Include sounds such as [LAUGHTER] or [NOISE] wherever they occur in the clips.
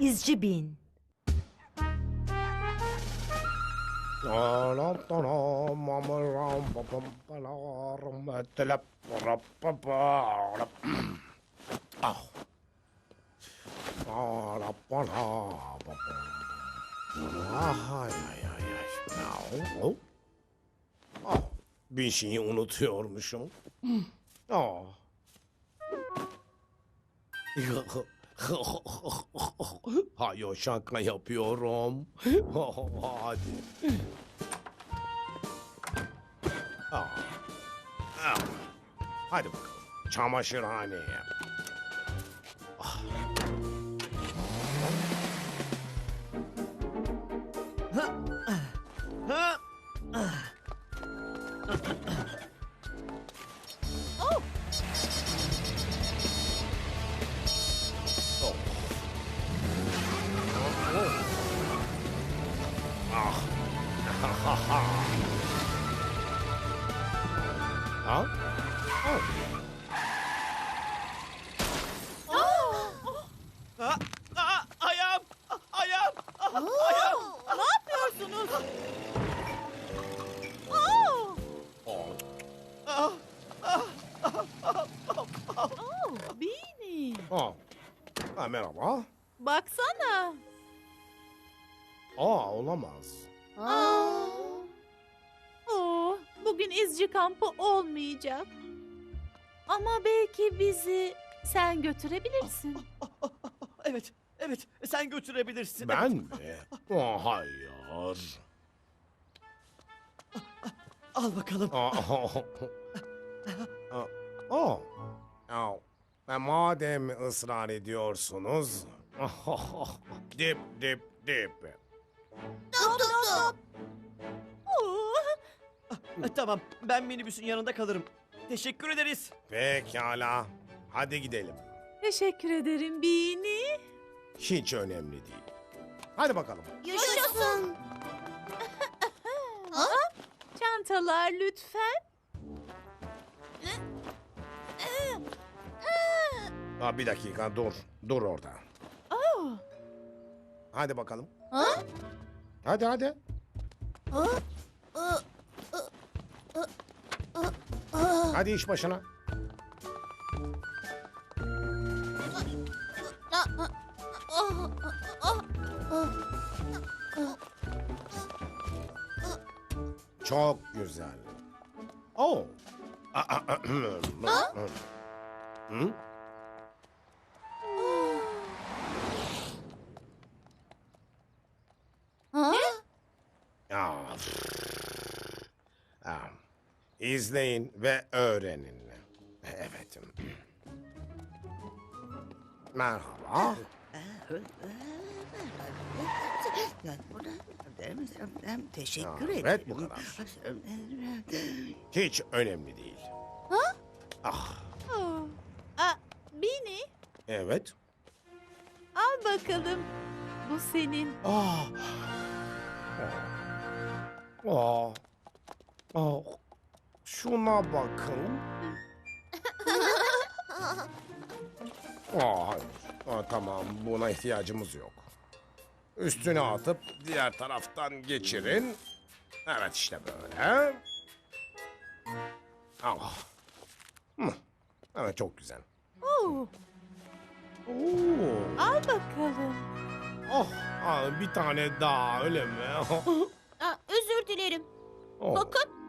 İzci bin. Ay ay ay ay. Oh. Oh. Bir şeyi unutuyormuşum. Oh. [LAUGHS] Hayır şaka yapıyorum. [LAUGHS] Hadi. Ah. Ah. Hadi bakalım. Çamaşırhaneye. Merhaba. Baksana. Aa olamaz. Aa. Oo, bugün izci kampı olmayacak. Ama belki bizi sen götürebilirsin. [LAUGHS] Evet, evet. Sen götürebilirsin. Ben mi? Oh, hayır. Al bakalım. Aa, oh. [LAUGHS] Aa, Oh. Au. E, madem ısrar ediyorsunuz. [LAUGHS] dip dip dip. Oo, E, Tamam, ben minibüsün yanında kalırım. Teşekkür ederiz. Pekala. Hadi gidelim. teşekkür ederim Beanie. Hiç önemli değil. Hadi bakalım. Yaşasın. [LAUGHS] Çantalar lütfen. Aa, bir dakika dur. Dur orada. Oo, Hadi bakalım. Ha? Hadi hadi. Ha? Hadi iş başına. Çok güzel. Oh. [CLEARS THROAT] Hı? Ha? Ah. Ah. İzleyin ve öğrenin. Evet. Merhaba. Teşekkür Ha, ederim. evet, bu kadar. Hiç önemli değil. Ah, oo. Aa, Beanie, evet. al bakalım. Bu senin. Ah. Ah. Ah. Şuna bakın. [LAUGHS] Ah, hayır. Ah, tamam, buna ihtiyacımız yok. Üstüne atıp diğer taraftan geçirin. Evet işte böyle. Ah. Hı. Evet çok güzel. Oo, Oo. al bakalım. Oh, ah, bir tane daha öyle mi? [LAUGHS] Aa, özür dilerim. Oh. Bakın.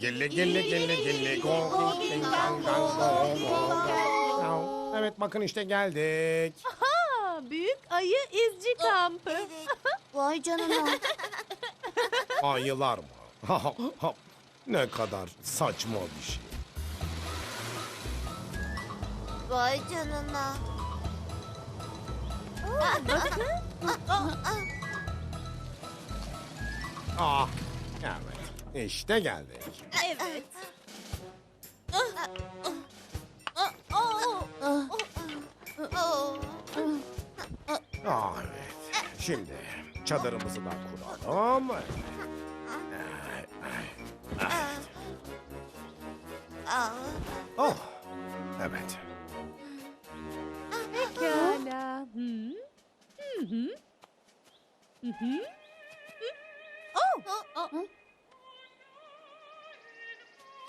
Gelle gelle gelle gelle go ding dang dang go go go. Evet bakın işte geldik. Ha, büyük ayı izci kampı. [LAUGHS] Vay canına. [LAUGHS] Ayılar mı? [LAUGHS] ne kadar saçma bir şey. Vay canına. Bakın. Ah, evet. İşte geldik. Evet. Ah evet. Şimdi çadırımızı da kuralım. Aa, Oh, evet. Pekala. Hı? Hı hı. Hı hı.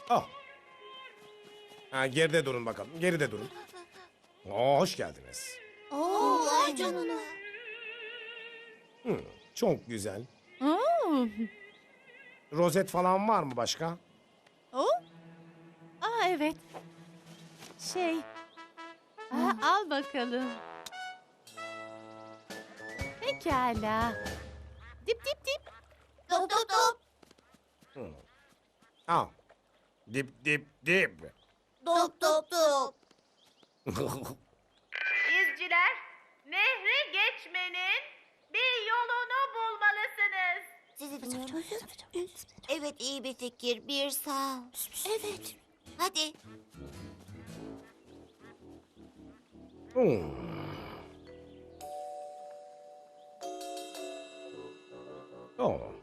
Oh. Ha, geride durun bakalım. Geride durun. Oo, hoş geldiniz. Oo, vay canına. Hı, çok güzel. Oo. Rozet falan var mı başka? O? Aa evet. Şey. Aa, al bakalım. Pekala. Dip dip dip. Top top top. Al. Dip dip dip. Top top top. [LAUGHS] İzciler, nehri geçmenin bir yolunu bulmalısınız. Sizi dinliyorum. Evet iyi bir fikir. Bir sağ. Evet. Hadi. Hmm. Oh.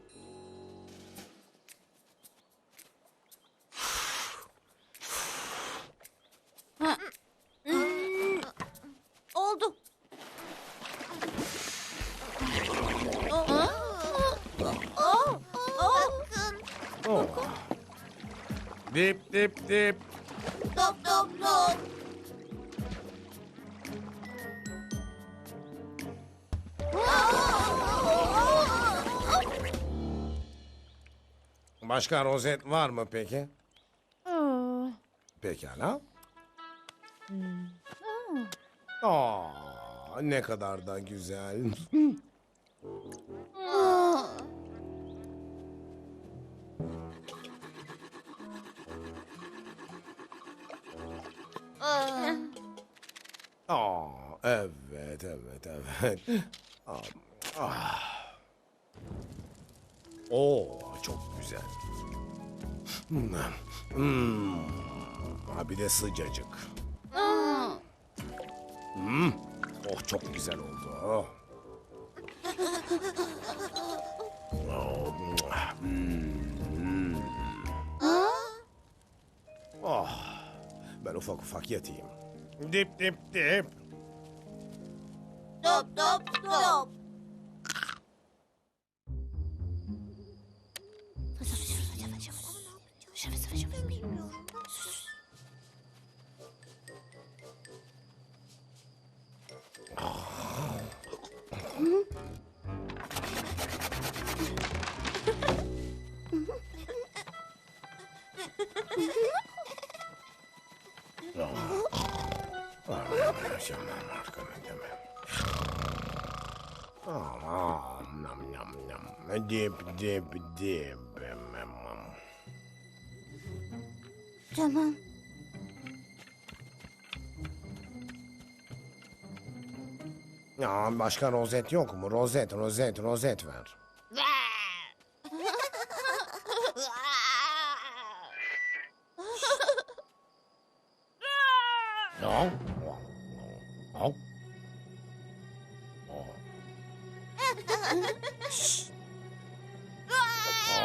Dip dip dip. Top top top. Başka rozet var mı peki? Oo. Pekala. Oo. Aa, ne kadar da güzel. Aa, evet, evet, evet. Aa, ah. Oo, çok güzel. Hmm. Ha, bir de sıcacık. Hmm. Oh, çok güzel oldu. Oh, hmm. Ben ufak ufak yatayım. Dip dip dip. Top top top. Aman, nam nam nam. Dip dip dip. Tamam. Ya başka rozet yok mu? Rozet, rozet, rozet ver.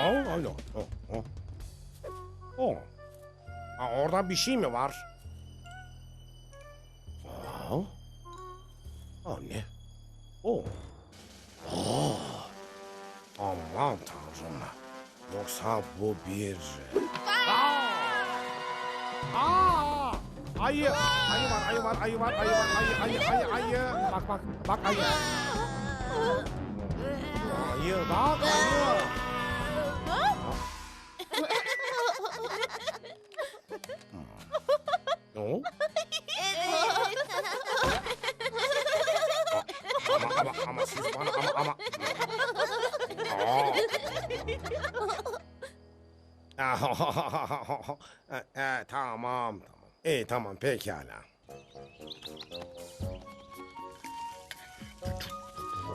Oh, no. Oh, oh. Oh. Ha, orada bir şey mi var? Oh. Oh ne? Oh. Oh. Aman tanrım. Yoksa bu bir... Aa! Aa! Ayı! Ayı var, ayı var, ayı var, ayı var, ayı, ayı, ayı, ayı. Bak bak, bak ayı. Ayı, bak ayı. No? Ama ama ama siz bana ama ama. Aa. [LAUGHS] e, e, tamam tamam. İyi tamam pekala.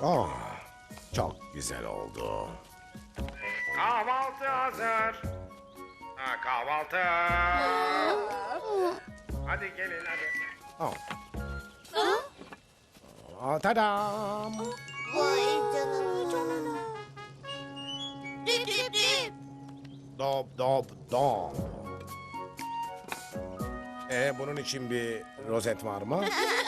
Oh, çok güzel oldu. Kahvaltı hazır. Ha, kahvaltı. Hadi gelin hadi. Oh. Aa, tadam. Vay canına. Dip dip dip. Dop dop dop. Ee, bunun için bir rozet var mı? [LAUGHS]